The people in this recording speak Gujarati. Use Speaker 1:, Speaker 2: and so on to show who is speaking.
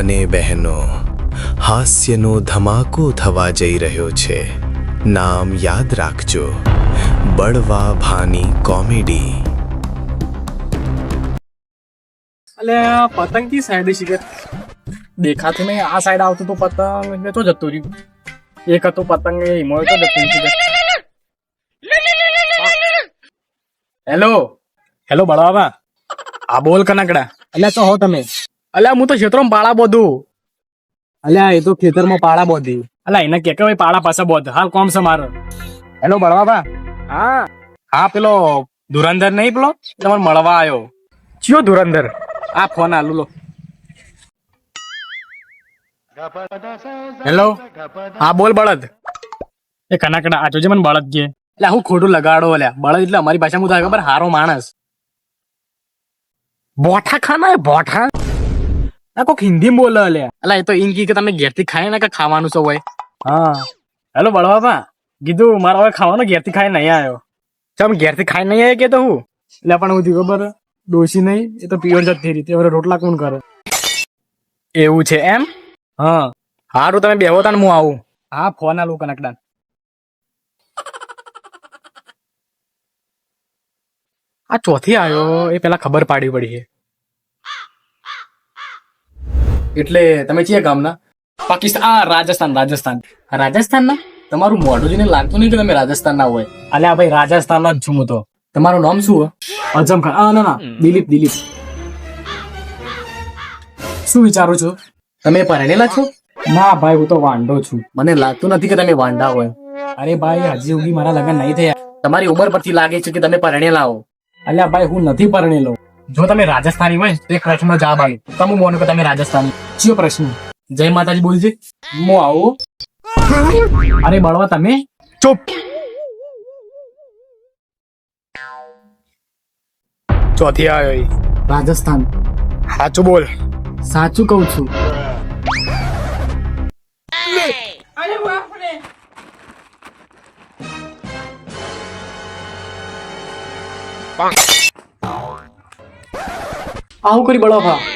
Speaker 1: અને બહેનો હાસ્યનો ધમાકો થવા જઈ રહ્યો છે. નામ યાદ રાખજો બળવા ભાની કોમેડી.
Speaker 2: અલે આ પતંગ કી સાઈડ છે દેખાતું નહીં આ સાઈડ આવતું તો પતંગ એટલે તો જતું રહ્યું. એક હતો પતંગ એ હિમો તો જતું રહ્યું હેલો હેલો બળવાબા આ બોલ કનકડા. એટલે તો હો તમે. અલ્યા હું તો ક્ષેત્રમાં પાળા બોધું. અલ્યા એ તો ખેતરમાં પાળા બોધી. અલ્યા એને કે ભાઈ પાળા પાસે બોધ. હાલ કોમ છે મારો. હેલો બળવાબા હા. હા પેલો ધુરંધર નહીં પેલો? તમારે મળવા આવ્યો ચિયો ધુરંધર? આ ફોન આલુ લો. હેલો. હા બોલ બળદ. એ કનાકડા આ જોજે મને બળદ કે. એટલે હું ખોટું લગાડો અલ્યા. બળદ એટલે અમારી ભાષામાં થાય ખબર હારો માણસ. બોઠા ખાના બોઠા. આ કોક હિન્દી બોલે લે. અલા એ તો ઇન કી કે તમે ઘેરથી ખાય ને કે ખાવાનું છે હોય? હા. હેલો બળવાબા કીધું મારા હવે ખાવાનો ઘેરથી ખાઈ નહીં આવ્યો ચમ ઘેરથી ખાઈ નહીં આવ્યો કે તો હું? એટલે પણ હું ખબર? ડોસી નહીં એ તો પિયોર જતી રીતે હવે રોટલા કોણ કરે? એવું છે એમ? હા. હારું તમે બેહો તાન હું આવું. હા ફોન આલું કનકડાન આ ચોથી આવ્યો એ પેલા ખબર પાડી પડી છે. એટલે તમે છીએ ગામના? પાકિસ્તાન. રાજસ્થાન રાજસ્થાન. રાજસ્થાનના? તમારું મોઢું જોઈને લાગતું નહીં કે તમે રાજસ્થાનના હોય. અલ્યા ભાઈ રાજસ્થાન જ છું હું તો. તમારું નામ શું અજમ ખાન. આ ના ના. દિલીપ દિલીપ. શું વિચારો છો? તમે પરણેલા છો? ના ભાઈ હું તો વાંઢો છું. મને લાગતું નથી કે તમે વાંઢા હોય. અરે ભાઈ હજી સુધી મારા લગ્ન નહીં થયા. તમારી ઉંમર પરથી લાગે છે કે તમે પરણેલા હો. અલ્યા ભાઈ હું નથી પરણેલો. જો તમે રાજસ્થાની હોય તો એક પ્રશ્ન જવાબ આવે. તમે મોનો કે તમે રાજસ્થાની. કયો પ્રશ્ન. જય માતાજી બોલજે. હું આવું. અરે બળવા તમે. ચૂપ. ચોથી આવ્યો રાજસ્થાન. સાચું બોલ. સાચું કહું છું. આવું કરી બળવા